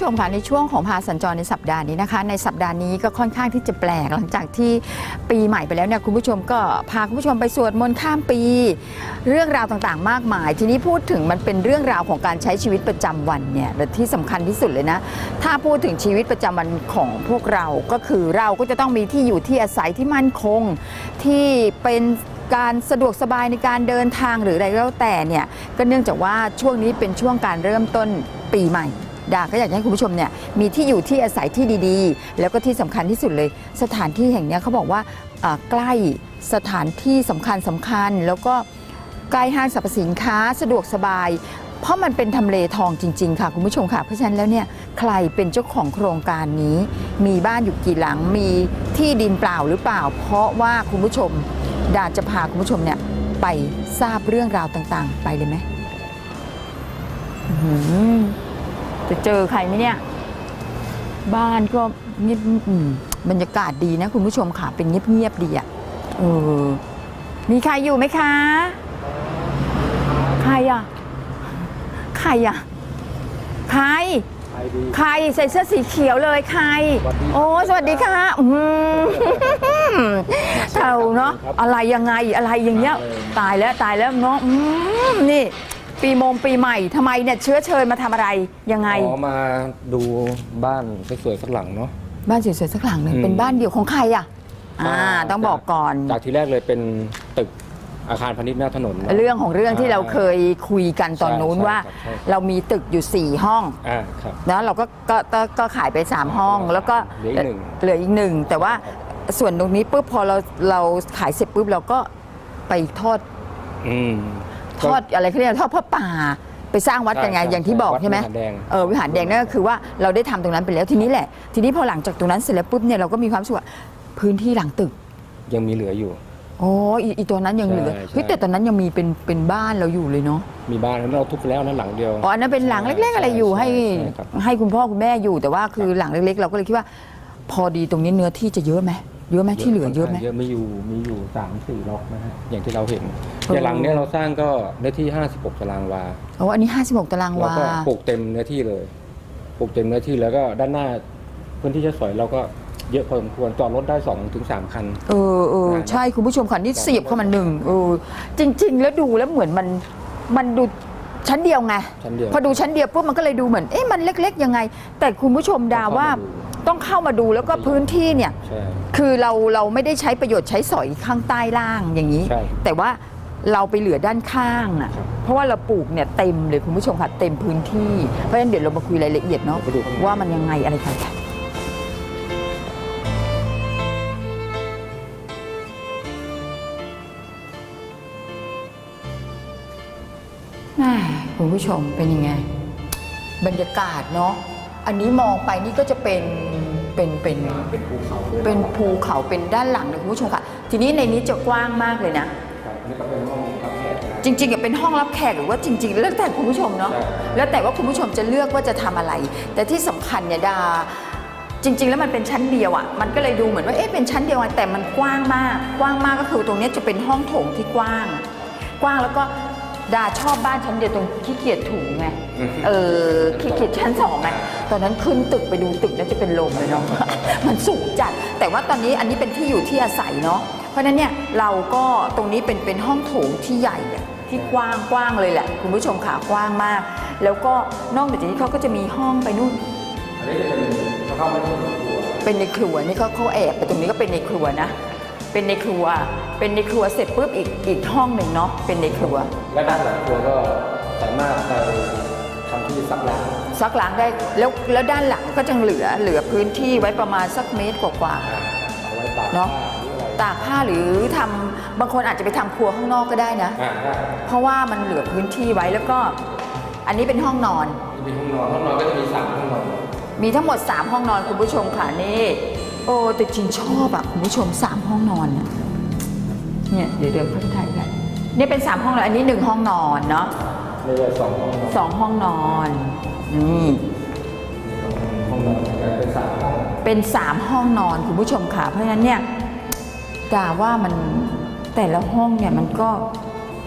คุณผู้ชมค่ะในช่วงของพาสัญจรในสัปดาห์นี้นะคะ ในสัปดาห์นี้ก็ค่อนข้างที่จะแปลกหลังจากที่ปีใหม่ไปแล้วเนี่ยคุณผู้ชมก็พาคุณผู้ชมไปสวดมนต์ข้ามปี เรื่องราวต่างๆ มากมาย ทีนี้พูดถึงมันเป็นเรื่องราวของการใช้ชีวิตประจำวันเนี่ยที่สำคัญที่สุดเลยนะ ถ้าพูดถึงชีวิตประจำวันของพวกเราก็คือเราก็จะต้องมีที่อยู่ที่อาศัยที่มั่นคงที่เป็นการสะดวกสบายในการเดินทางหรืออะไรก็แล้วแต่เนี่ยก็เนื่องจากว่าช่วงนี้เป็นช่วงการเริ่มต้นปีใหม่ ดาก็อยากให้คุณผู้ชมเนี่ยมีที่อยู่ที่อาศัยที่ดีๆ แล้วก็ที่สำคัญที่สุดเลย สถานที่แห่งนี้เขาบอกว่าใกล้สถานที่สำคัญสำคัญ แล้วก็ใกล้ห้างสรรพสินค้าสะดวกสบายเพราะมันเป็นทำเลทองจริง ๆ ค่ะ คุณผู้ชมค่ะ เพราะฉะนั้นแล้วเนี่ยใครเป็นเจ้าของโครงการนี้ มีบ้านอยู่กี่หลังมีที่ดินเปล่าหรือเปล่า เพราะว่าคุณผู้ชม ดาจะพาคุณผู้ชมเนี่ยไปทราบเรื่องราวต่างๆ ไปเลยไหม จะเจอใครไหมเนี่ย บ้านก็เงียบอืมบรรยากาศดีนะคุณผู้ชมค่ะ เป็นเงียบๆดีอะเออมีใครอยู่ไหมคะ ใครอะ ใครอะ ใคร ใครดีใครใส่เสื้อสีเขียวเลยใครสวัสดีโอ้สวัสดีค่ะอืมเท่าเนาะอะไรยังไงอะไรอย่างเงี้ย ตายแล้วตายแล้วเนาะอืมนี่ ปีมงปีใหม่ทำไมเนี่ยเชื้อเชิญมาทำอะไรยังไงขอมาดูบ้านสวยๆสักหลังเนาะ บ้านสวยๆสักหลังหนึ่งอืมเป็นบ้านเดี่ยวของใครอะอ่า ต้องบอกก่อน จากที่แรกเลยเป็นตึกอาคารพาณิชย์หน้าถนนนะ เรื่องของเรื่องที่เราเคยคุยกันตอนนู้นใช่ว่า ใช่ครับเรามีตึกอยู่ 4 ห้องอ่าครับ แล้วเราก็ก็ก็ก็ขายไป 3 ห้อง แล้วก็เหลืออีกหนึ่ง เหลืออีกหนึ่งแต่ว่าส่วนตรงนี้ปุ๊บพอเราเราขายเสร็จปุ๊บเราก็ไปทอดอืม ทอดอะไรเขาเรียกทอดพระป่าไปสร้างวัดกันไงใช่อย่างที่บอกวัดใช่ไหมวิหารแดง เออวิหารแดงนั่นก็คือว่าเราได้ทำตรงนั้นไปแล้วทีนี้แหละ ทีนี้พอหลังจากตรงนั้นเสร็จแล้วปุ๊บเนี่ยเราก็มีความรู้สึกว่าพื้นที่หลังตึกยังมีเหลืออยู่ อ๋ออีอีตัวนั้นยังเหลือใช่ใช่ เฮ้ยแต่ตอนนั้นยังมีเป็นเป็นบ้านเราอยู่เลยเนาะ มีบ้านนั้นเราทุบไปแล้วนั้นหลังเดียว อ๋ออันนั้นเป็นหลังเล็ก ๆ อะไรอยู่ให้ใช่ใช่ครับ ให้คุณพ่อคุณแม่อยู่แต่ว่าคือหลังเล็ก ๆ เราก็เลยคิดว่า พอดีตรงนี้เนื้อที่จะเยอะไหม เยอะไหมที่เหลือเยอะไหม เยอะมีอยู่มีอยู่สามสี่ล็อกนะฮะอย่างที่เราเห็นเอออย่างหลังเนี้ยเราสร้างก็เนื้อที่ 56ตารางวาอ๋ออันนี้ 56 ตารางแล้ววา ก็ปลูกเต็มเนื้อที่เลยปลูกเต็มเนื้อที่แล้วก็ด้านหน้าพื้นที่จะสวยเราก็เยอะพอสมควรจอดรถได้2อถึงสามคัน เออเออใช่คุณผู้ชมค่ะนี่เสียบเข้ามาหนึ่งเออจริง ๆ แล้วดูแล้วเหมือนมันมันดูชั้นเดียวไง ชั้นเดียวพอดูชั้นเดียวปุ๊บมันก็เลยดูเหมือน เอ๊ะมันเล็ก ๆ ยังไง แต่คุณผู้ชมดาว่า ต้องเข้ามาดูแล้วก็พื้นที่เนี่ย ใช่ คือเราเราไม่ได้ใช้ประโยชน์ใช้สอยข้างใต้ล่างอย่างนี้ ใช่แต่ว่าเราไปเหลือด้านข้างอะ ครับเพราะว่าเราปลูกเนี่ยเต็มเลยคุณผู้ชมค่ะเต็มพื้นที่ เพราะฉะนั้นเดี๋ยวเรามาคุยรายละเอียดเนาะไปดูข้างใน ว่ามันยังไงอะไรกันค่ะแม่คุณผู้ชมเป็นยังไง บรรยากาศเนาะ อันนี้มองไปนี่ก็จะเป็นเป็นเป็นเป็นภูเขาด้วยเป็นภูเขาเป็นด้านหลังนะคุณผู้ชมค่ะ ทีนี้ในนี้จะกว้างมากเลยนะครับนี่ก็เป็นห้องรับแขกนะจริงๆอะเป็นห้องรับแขกหรือว่าจริง ๆ แล้วแต่คุณผู้ชมเนาะใช่แล้วแต่ว่าคุณผู้ชมจะเลือกว่าจะทำอะไร แต่ที่สำคัญเนี่ยดาจริง ๆ แล้วมันเป็นชั้นเดียวอะ่ะ มันก็เลยดูเหมือนว่าเอ๊ะเป็นชั้นเดียวอะแต่มันกว้างมาก กว้างมากก็คือตรงเนี้ยจะเป็นห้องโถงที่กว้าง กว้างแล้วก็ ดาชอบบ้านชั้นเดียวตรงขี้เกียจถูไง เออขี้เกียจชั้นสองไงตอนนั้นขึ้นตึกไปดูตึกน่าจะเป็นลมเลยเนาะ มันสูงจัด แต่ว่าตอนนี้อันนี้เป็นที่อยู่ที่อาศัยเนาะ เพราะฉะนั้นเนี่ยเราก็ตรงนี้เป็นเป็นห้องโถงที่ใหญ่อะที่กว้างกว้างเลยแหละ คุณผู้ชมขากว้างมาก แล้วก็นอกจากนี้เขาก็จะมีห้องไปนู่น อันนี้จะเป็นเข้ามาที่ครัว เป็นในครัวนี่เขาเขาแอบไปตรงนี้ก็เป็นในครัวนะ เป็นในครัว เป็นในครัวเสร็จปุ๊บอีกอีกห้องหนึ่งเนาะเป็นในครัว และด้านหลังครัวก็สามารถไปทำที่ซักล้างซักล้างได้แล้วแล้วด้านหลังก็จะเหลือเหลือพื้นที่ไว้ประมาณสักเมตรกว่าเอาไว้ตากเนอะผ้าหรืออะไรๆตากผ้าหรือทำบางคนอาจจะไปทำครัวข้างนอกก็ได้นะ อ่าได้เพราะว่ามันเหลือพื้นที่ไว้แล้วก็ อันนี้เป็นห้องนอน นี่เป็นห้องนอนห้องนอนก็จะมีสามห้องนอนมีทั้งหมด 3 ห้องนอนคุณผู้ชมค่ะนี่ โอ้แต่จริงชอบอะคุณผู้ชม3ห้องนอนเนี่ยเนี่ยเดี๋ยวเดินเข้าไปถ่ายกันนี่เป็น3ห้องนอนอันนี้1ห้องนอนเนาะนี่ก็สองห้องนอนสองห้องนอนนี่ห้องนอนเป็นสามห้องเป็น3ห้องนอนคุณผู้ชมค่ะเพราะฉะนั้นเนี่ยกาว่ามันแต่ละห้องเนี่ยมันก็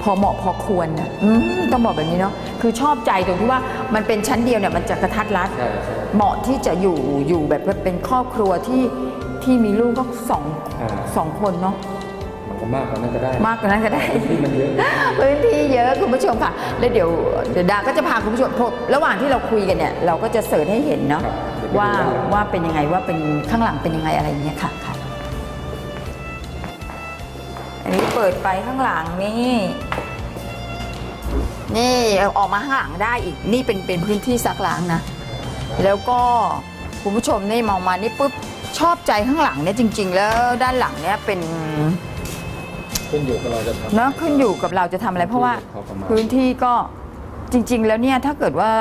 พอเหมาะพอควรนะอืมต้องบอกแบบนี้เนาะ คือชอบใจตรงที่ว่ามันเป็นชั้นเดียวเนี่ยมันจะกระทัดรัด ใช่ใช่ เหมาะที่จะอยู่อยู่แบบว่าเป็นครอบครัวที่ที่มีลูกก็สองอ่า สองคนเนาะ มันก็มากกว่านั้นก็ได้ มากกว่านั้นก็ได้ที่มันเยอะ พื้นที่เยอะคุณผู้ชมค่ะ แล้วเดี๋ยวเดี๋ยวดาก็จะพาคุณผู้ชมพบระหว่างที่เราคุยกันเนี่ย เราก็จะเสิร์ชให้เห็นเนาะครับเดี๋ยวไปดูว่าด้านหลัง ว่าเป็นยังไงว่าเป็นข้างหลังเป็นยังไงอะไรอย่างเงี้ยค่ะค่ะ อันนี้เปิดไปข้างหลังนี่ นี่เอาออกมาข้างหลังได้อีกนี่เป็นเป็นพื้นที่ซักล้างนะ แล้วก็คุณผู้ชมนี่มองมานี่ปุ๊บชอบใจข้างหลังเนี่ยจริง ๆ แล้วด้านหลังเนี่ยเป็นขึ้นอยู่กับเราจะทำ เนาะขึ้นอยู่กับเราจะทำอะไรเพราะว่าพอประมาณ พื้นที่ก็จริง ๆ แล้วเนี่ยถ้าเกิดว่า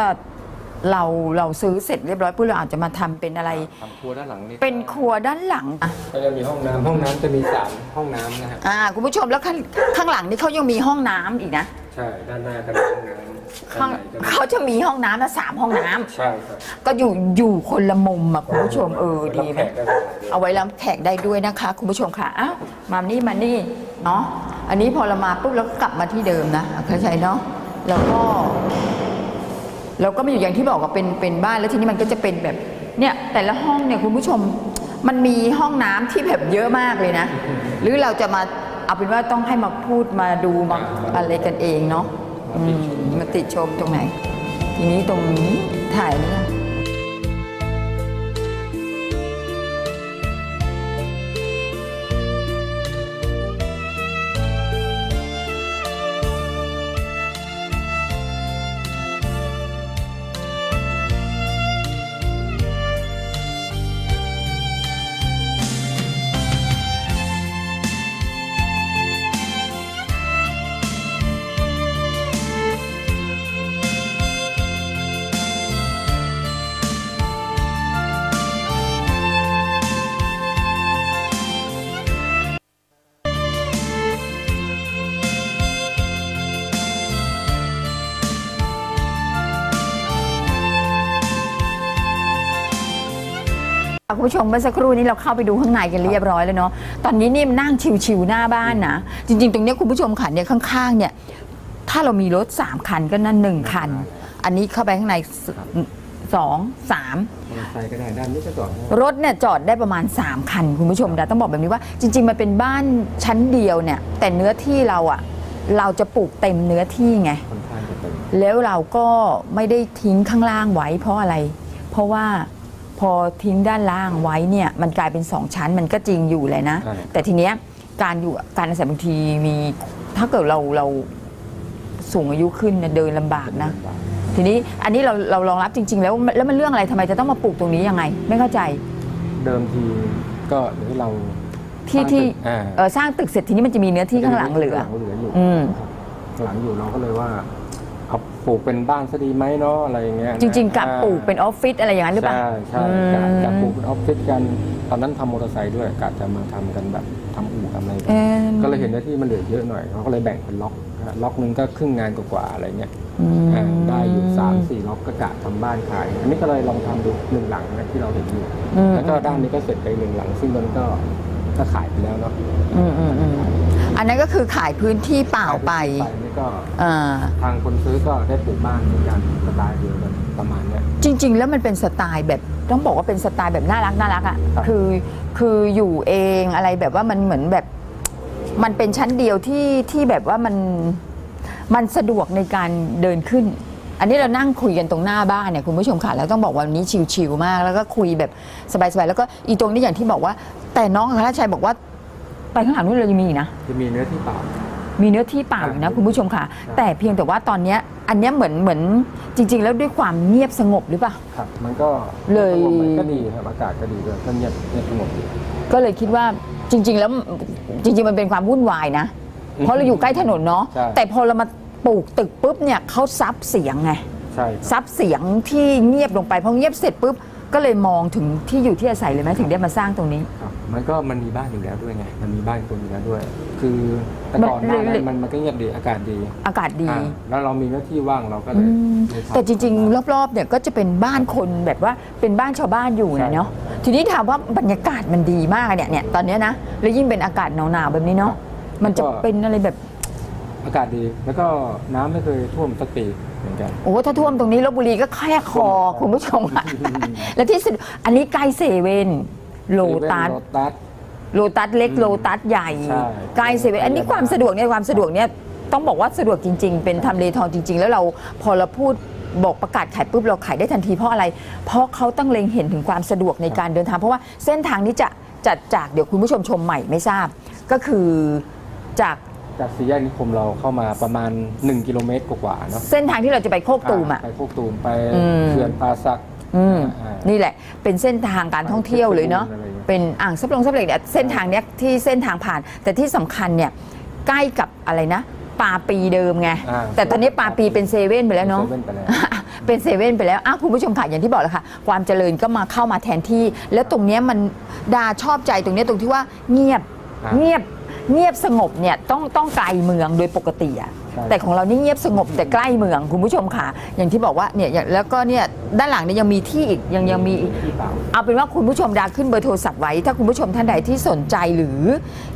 เราเราซื้อเสร็จเรียบร้อยปุ๊บเราอาจจะมาทำเป็นอะไร ทำครัวด้านหลังนี่เป็นครัวด้านหลังอะ ก็จะมีห้องน้ำห้องน้ำจะมีสามห้องน้ำนะฮะ อ่าคุณผู้ชมแล้วข้างข้างหลังนี่เขายังมีห้องน้ำอีกนะ ใช่ด้านหน้าก็มีห้องน้ำข้างด้านในก็มีเขาจะมีห้องน้ำนะสามห้องน้ำใช่ครับก็อยู่อยู่คนละมุมอะคุณผู้ชมเออดีไหม รับแขกได้หลายเดือนเอาไว้รับแขกได้ด้วยนะคะ คุณผู้ชมค่ะอ้าวมานี่มานี่เนาะอันนี้พอเรามาปุ๊บเราก็กลับมาที่เดิมนะเข้าใจเนาะแล้วก็ เราก็มาอยู่อย่างที่บอกว่าเป็นเป็นบ้านแล้วทีนี้มันก็จะเป็นแบบเนี่ยแต่ละห้องเนี่ยคุณผู้ชมมันมีห้องน้ำที่แบบเยอะมากเลยนะ หรือเราจะมา เอาเป็นว่าต้องให้มาพูดมาดูมาอะไรกันเองเนาะอืมมาติชมตรงไหน ทีนี้ตรงนี้ถ่ายไหมล่ะ คุณผู้ชมเมื่อสักครู่นี้เราเข้าไปดูข้างในกันเรียบร้อยแล้วเนาะตอนนี้นี่นั่งชิวๆหน้าบ้านนะจริง ๆ ตรงเนี้ยคุณผู้ชมค่ะเนี่ยข้างๆเนี่ยถ้าเรามีรถ 3 คันก็นั่นหนึ่งคัน อันนี้เข้าไปข้างในสสองสาม มอเตอร์ไซค์ก็ได้ด้านนี้ก็จอดได้รถเนี่ยจอดได้ประมาณ 3 คัน คุณผู้ชมดาต้องบอกแบบนี้ว่า จริง ๆ มันเป็นบ้านชั้นเดียวเนี่ย แต่เนื้อที่เราอะเราจะปลูกเต็มเนื้อที่ไง ค่อนข้างจะเต็มแล้วเราก็ไม่ได้ทิ้งข้างล่างไว้เพราะอะไร เพราะว่า พอทิ้งด้านล่างไว้เนี่ยมันกลายเป็นสองชั้นมันก็จริงอยู่เลยนะ ใช่ แต่ทีเนี้ยการอยู่การอาศัยบางทีมีถ้าเกิดเราเราสูงอายุขึ้นเนี่ยเดินลำบากนะ ทีนี้อันนี้เราเรารองรับจริง ๆ แล้วแล้วมันเรื่องอะไรทำไมจะต้องมาปลูกตรงนี้ยังไง ไม่เข้าใจ เดิมทีก็หรือเราที่ที่อ่าเออสร้างตึกเสร็จทีนี้มันจะมีเนื้อที่ข้างหลังเหลือ ข้างหลังเหลืออยู่อืมข้างหลังอยู่เราก็เลยว่า เอาปลูกเป็นบ้านซะดีไหมเนาะอะไรอย่างเงี้ยนะจริง ๆกับอ่าปลูกเป็นออฟฟิศอะไรอย่างนั้นหรือเปล่า ใช่ใช่อืมกะจะปลูกเป็นออฟฟิศกันตอนนั้นทำมอเตอร์ไซค์ด้วยกะจะมาทำกันแบบทำอู่ทำอะไรกัน เอิ่มก็เลยเห็นว่าที่มันเหลือเยอะหน่อยเขาก็เลยแบ่งเป็นล็อกนะล็อกหนึงก็ครึ่งงานกว่าๆอะไรเงี้ยอืม อ่าได้อยู่สามสี่ล็อกก็กะทำบ้านขาย อันนี้ก็เลยลองทำดูหนึ่งหลังนะที่เราเห็นอยู่ อืม แล้วก็ด้านนี้ก็เสร็จไปหนึ่งหลัง ซึ่งมันก็ ก็ขายไปแล้วเนาะอืมอืมอืมอันนั้นก็คือขายพื้นที่เปล่าไปไปนี่ก็อ่าทางคนซื้อก็ได้ปลูกบ้านเหมือนกันสไตล์เดียวกันประมาณเนี้ย จริง ๆ แล้วมันเป็นสไตล์แบบต้องบอกว่าเป็นสไตล์แบบน่ารักน่ารักอะครับ คือคืออยู่เองอะไรแบบว่ามันเหมือนแบบ มันเป็นชั้นเดียวที่ที่แบบว่ามันมันสะดวกในการเดินขึ้น อันนี้เรานั่งคุยกันตรงหน้าบ้านเนี่ยคุณผู้ชมค่ะแล้วต้องบอกว่าวันนี้ชิวๆมาก แล้วก็คุยแบบสบายๆแล้วก็อีตรงนี้อย่างที่บอกว่า แต่น้องอัครชัยบอกว่า ไปข้างหลังนู้นเรายังมีอีกนะ จะมีเนื้อที่เปล่า มีเนื้อที่เปล่าอยู่นะคุณผู้ชมค่ะ แต่เพียงแต่ว่าตอนเนี้ยอันเนี้ยเหมือนเหมือนจริง ๆ แล้วด้วยความเงียบสงบหรือเปล่า ครับ มันก็เลยสงบมันก็ดีครับ อากาศก็ดีด้วยก็เงียบเงียบสงบดี ก็เลยคิดว่าจริง ๆ แล้วจริง ๆ มันเป็นความวุ่นวายนะ เพราะเราอยู่ใกล้ถนนเนาะใช่ แต่พอเรามา ปลูกตึกปุ๊บเนี่ยเขาซับเสียงไงใช่ครับซับเสียงที่เงียบลงไปพอเงียบเสร็จปุ๊บก็เลยมองถึงที่อยู่ที่อาศัยเลยไหมถึงได้มาสร้างตรงนี้ ครับมันก็มันมีบ้านอยู่แล้วด้วยไง มันมีบ้านคนอยู่แล้วด้วย คือแต่มันก่อนหน้านั้เลยนมันมันก็เงียบดีอากาศดีอากาศดี อ่าแล้วเรามีหน้าที่ว่างเราก็เลอืยมเลยทำ แต่จริง ๆ รอบๆเนี่ยก็จะเป็นบ้านคนแบบว่าเป็นบ้านชาวบ้านอยู่ใช่นะเนาะทีนี้ถามว่าบรรยากาศมันดีมากเนี่ยเนี่ยตอนเนี้ยนะแล้วยิ่งเป็นอากาศหนาวๆแบบนี้เนาะมันจะเป็นอะไรแบบ อากาศดี แล้วก็น้ำไม่เคยท่วมสักปีเหมือนกัน โอ้ถ้าท่วมตรงนี้ลบบุรีก็แค่คอคุณผู้ชมอะ และที่สุดอันนี้ใกล้เซเว่นโลตัส โลตัส โลตัสเล็กโลตัสใหญ่ใช่ใกล้เซเว่นอันนี้ความสะดวกเนี่ยความสะดวกเนี่ยต้องบอกว่าสะดวกจริง ๆ เป็นทำเลทองจริง ๆ แล้วเราพอเราพูดบอกประกาศขายปุ๊บเราขายได้ทันทีเพราะอะไร เพราะเขาต้องเล็งเห็นถึงความสะดวกในการเดินทาง เพราะว่าเส้นทางนี้จะจัดจากเดี๋ยวคุณผู้ชมชมใหม่ไม่ทราบ ก็คือจาก จากสี่แยกนิคมเราเข้ามาประมาณ 1 กิโลเมตรกว่าๆเนาะเส้นทางที่เราจะไปโคกตูมอะ ไปโคกตูมไปอืม เขื่อนปาซัก อืมอ่านี่แหละเป็นเส้นทางการท่องเที่ยวเลยเนาะไปเพชรบูรณ์อะไรอย่างเงี้ย เป็นอ่างซับลงซับเหล็กเนี่ยเส้นทางเนี้ยที่เส้นทางผ่าน แต่ที่สำคัญเนี่ยใกล้กับอะไรนะปาปีเดิมไงอ่าแต่ตอนนี้ปาปีเป็นเซเว่นไปแล้วเนาะเซเว่นไปแล้ว เป็นเซเว่นไปแล้วอ้าวคุณผู้ชมค่ะอย่างที่บอกแล้วค่ะ ความเจริญก็มาเข้ามาแทนที่ แล้วตรงเนี้ยมันดาชอบใจตรงเนี้ยตรงที่ว่าเงียบ อ่า เงียบ เงียบสงบเนี่ยต้องต้องไกลเมืองโดยปกติอะใช่ แต่ของเรานี่เงียบสงบแต่ใกล้เมืองคุณผู้ชมค่ะ อย่างที่บอกว่าเนี่ยอย่างแล้วก็เนี่ยด้านหลังเนี่ยยังมีที่อีกยังยังมีอีก ที่เปล่า เอาเป็นว่าคุณผู้ชมดาขึ้นเบอร์โทรศัพท์ไว้ ถ้าคุณผู้ชมท่านใดที่สนใจหรือ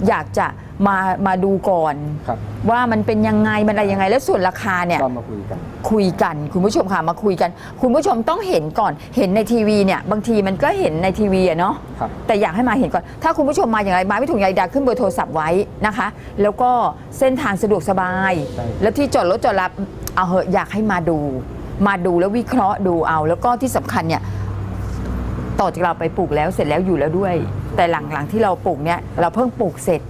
อยากจะมามาดูก่อน ครับว่ามันเป็นยังไงมันอะไรยังไง แล้วส่วนราคาเนี่ย ก็มาคุยกัน คุยกันคุณผู้ชมค่ะมาคุยกัน คุณผู้ชมต้องเห็นก่อนเห็นในทีวีเนี่ย บางทีมันก็เห็นในทีวีอะเนาะครับ แต่อยากให้มาเห็นก่อน ถ้าคุณผู้ชมมาอย่างไรมาไม่ถูกใหญ่ดาขึ้นเบอร์โทรศัพท์ไว้นะคะ แล้วก็เส้นทางสะดวกสบาย ใช่ แล้วที่จอดรถจอดรับเอาเหอะอยากให้มาดู มาดูแล้ววิเคราะห์ดูเอา แล้วก็ที่สำคัญเนี่ย ต่อจากเราไปปลูกแล้วเสร็จแล้วอยู่แล้วด้วย แต่หลังๆที่เราปลูกเนี่ยเราเพิ่งปลูกเสร็จ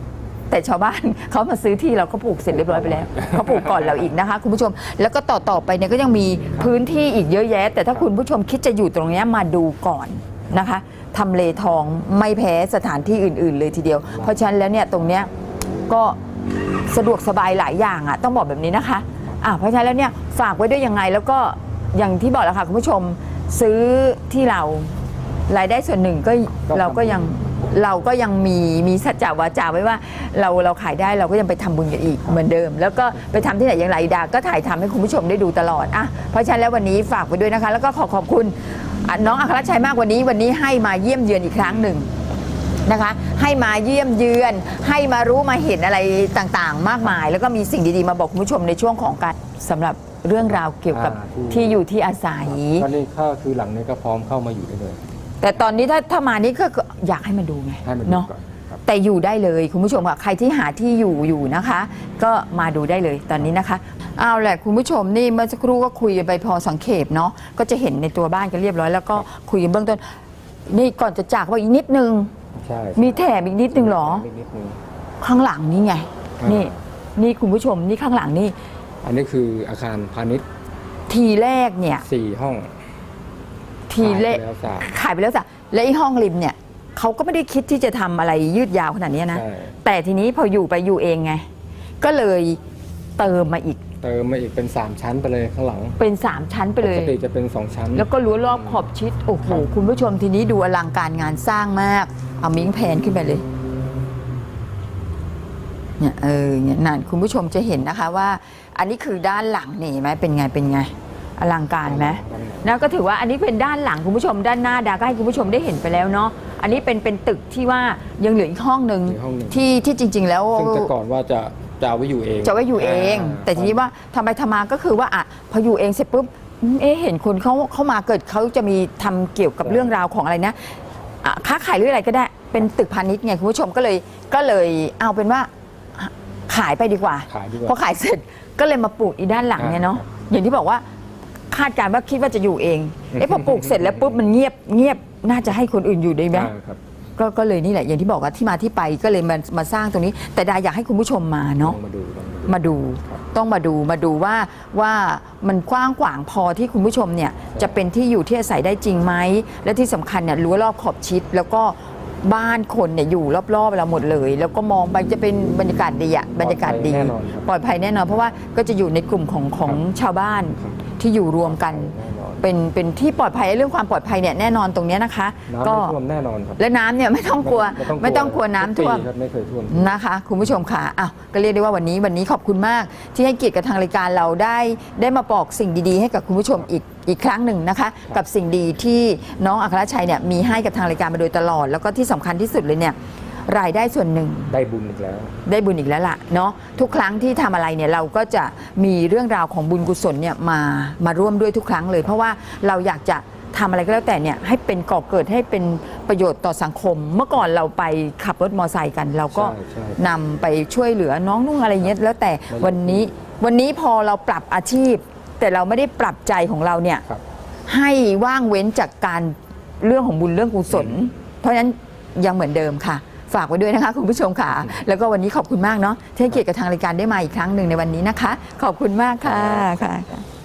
แต่ชาวบ้านเขามาซื้อที่เราก็ปลูกเสร็จเรียบร้อยไปแล้วเขาปลูกก่อนเราอีกนะคะ คุณผู้ชม แล้วก็ต่อต่อไปเนี่ยก็ยังมีพื้นที่อีกเยอะแยะ แต่ถ้าคุณผู้ชมคิดจะอยู่ตรงเนี้ยมาดูก่อนนะคะทำเลทองไม่แพ้สถานที่อื่น ๆ เลยทีเดียว เพราะฉะนั้นแล้วเนี่ยตรงเนี้ยก็สะดวกสบายหลายอย่างอะต้องบอกแบบนี้นะคะอะเพราะฉะนั้นแล้วเนี่ยฝากไว้ด้วยยังไงแล้วก็อย่างที่บอกแล้วค่ะคุณผู้ชมซื้อที่เรารายได้ส่วนหนึ่งก็เราก็ยัง เราก็ยังมีมีสัจจาวาจาไว้ว่าเราเราขายได้เราก็ยังไปทำบุญกันอีกเหมือนเดิม แล้วก็ไปทำที่ไหนอย่างไรดา ก็ถ่ายทำให้คุณผู้ชมได้ดูตลอดอะเพราะฉะนั้นแล้ววันนี้ฝากไว้ด้วยนะคะ แล้วก็ขอขอบคุณอะน้องอัครชัยมากวันนี้วันนี้ให้มาเยี่ยมเยือนอีกครั้งหนึ่ง นะคะให้มาเยี่ยมเยือน ให้มารู้มาเห็นอะไรต่างๆ มากมาย แล้วก็มีสิ่งดีๆ มาบอกคุณผู้ชมในช่วงของการสำหรับเรื่องราวเกี่ยวกับอ่าที่ ที่อยู่ที่อาศัย ก็นี่ก็คือหลังนี้ก็พร้อมเข้ามาอยู่ได้เลย แต่ตอนนี้ถ้าถ้ามานี่ก็ก็อยากให้มาดูไงให้มันดูเนาะ ก่อนครับ แต่อยู่ได้เลยคุณผู้ชมค่ะใครที่หาที่อยู่อยู่นะคะ ก็มาดูได้เลยตอนนี้นะคะเอาแหละคุณผู้ชมนี่เมื่อสักครู่ก็คุยกันไปพอสังเขปเนาะก็จะเห็นในตัวบ้านกันเรียบร้อยแล้วก็คุยกันเบื้องต้นนี่ก่อนจะจากว่าอีกนิดนึง ใช่มีแถมอีกนิดนึงเหรอนิดนิดนึง ข้างหลังนี่ไง อ่านี่ นี่นี่คุณผู้ชมนี่ข้างหลังนี่ อันนี้คืออาคารพาณิชย์ทีแรกเนี่ยสี่ห้อง ทีแรกขายไปแล้วสาม ขายไปแล้วจ้ะและไอ้ห้องริมเนี่ยเขาก็ไม่ได้คิดที่จะทำอะไรยืดยาวขนาดนี้นะ ใช่ แต่ทีนี้พออยู่ไปอยู่เองไง ก็เลยเติมมาอีกเติมมาอีกเป็นสามชั้นไปเลยข้างหลังเป็น 3 ชั้นไปปเลกยติจะเป็นสองชั้น แล้วก็รั้วรอบขอบชิด โอ้โห ครับ คุณผู้ชมทีนี้ดูอลังการงานสร้างมาก เอามิ้งแผนขึ้นไปเลยเนี่ยเออเนี่ยนั่นคุณผู้ชมจะเห็นนะคะว่า อันนี้คือด้านหลังนี่เห็นไหมเป็นไงเป็นไง อลังการไหมนะก็ถือว่าอันนี้เป็นด้านหลังคุณผู้ชมด้านหน้าดาก็ให้คุณผู้ชมได้เห็นไปแล้วเนาะอันนี้เป็นเป็นตึกที่ว่ายังเหลืออีกห้องหนึ่งอีกห้องหนึ่ง ที่ที่จริง ๆ แล้ว ซึ่งแต่ก่อนว่าจะจะเอาไว้อยู่เองจะไว้อยู่เองาแต่ทีนี้ว่าทำไปทำมาก็คือว่าอะพออยู่เองเสร็จปุ๊บอืมเอ๊ะเห็นคนเขาเข้ามาเกิดเขาจะมีทำเกี่ยวกับเรื่องราวของอะไรนะอะค้าขายหรืออะไรก็ได้ เป็นตึกพาณิชย์ไงคุณผู้ชมก็เลยก็เลยเอาเป็นว่าขายไปดีกว่า ขายดีกพอว่าขายเสร็จก็เลยมาปลูกอีด้านหลังเนี่ยเนาะอย่างที่บอกว่า คาดการณ์ว่าคิดว่าจะอยู่เองเอ๊ะพอปลูกเสร็จแล้วปุ๊บมันเงียบเงียบน่าจะให้คนอื่นอยู่ได้ไหมอ่าครับก็ก็เลยนี่แหละอย่างที่บอกว่าที่มาที่ไปก็เลยมามาสร้างตรงนี้ แต่ดาอยากให้คุณผู้ชมมาลอเนาะงมาดูลองมาดูครับต้องมาดูมาดูว่าว่ามันกว้างขวางพอที่คุณผู้ชมเนี่ยจะเป็นที่อยู่ที่อาศัยได้จริงไหมและที่สำคัญเนี่ยรั้วรอบขอบชิด แล้วก็บ้านคนเนี่ยอยู่รอบๆเราหมดเลย แล้วก็มองไปจะเป็นบรรยากาศดีอะบรรยากาศดีแน่นอนครับปลอดภัยแน่นอนเพราะว่าก็จะอยู่ในกลุ่มของของชาวบ้านครับ ที่อยู่รวมกัน แน่นอนเป็นเป็นที่ปลอดภัยเรื่องความปลอดภัยเนี่ยแน่นอนตรงเนี้ยนะคะ น้ำก็ไม่ท่วมแน่นอนครับและน้ำเนี่ยไม่ต้องกลัวไม่ต้องกลัวน้ำท่วมทุกปีครับไม่เคยท่วม นะคะคุณผู้ชมค่ะอ้าวก็เรียกได้ว่าวันนี้วันนี้ขอบคุณมาก ที่ให้เกียรติกับทางรายการเราได้ ได้มาบอกสิ่งดีๆ ให้กับคุณผู้ชมอีกอีกครั้งหนึ่งนะคะ กับสิ่งดีที่น้องอัครชัยเนี่ยมีให้กับทางรายการมาโดยตลอด แล้วก็ที่สำคัญที่สุดเลยเนี่ย รายได้ส่วนหนึ่ง ได้บุญอีกแล้ว ได้บุญอีกแล้วล่ะเนาะทุกครั้งที่ทำอะไรเนี่ยเราก็จะมีเรื่องราวของบุญกุศลเนี่ยมามาร่วมด้วยทุกครั้งเลย เพราะว่าเราอยากจะทำอะไรก็แล้วแต่เนี่ยให้เป็นก่อเกิดให้เป็นประโยชน์ต่อสังคม เมื่อก่อนเราไปขับรถมอเตอร์ไซค์กัน เราก็ใช่ใช่นำไปช่วยเหลือน้องนุ่งอะไรเงี้ยแล้วแต่ไม่ได้วันนี้วันนี้พอเราปรับอาชีพ แต่เราไม่ได้ปรับใจของเราเนี่ยครับให้ว่างเว้นจากการเรื่องของบุญเรื่องกุศล เพราะฉะนั้นยังเหมือนเดิมค่ะ ฝากไว้ด้วยนะคะ คุณผู้ชมค่ะ แล้วก็วันนี้ขอบคุณมากเนาะที่ให้เกียรติกับทางรายการได้มาอีกครั้งหนึ่งในวันนี้นะคะ ขอบคุณมากค่ะค่ะ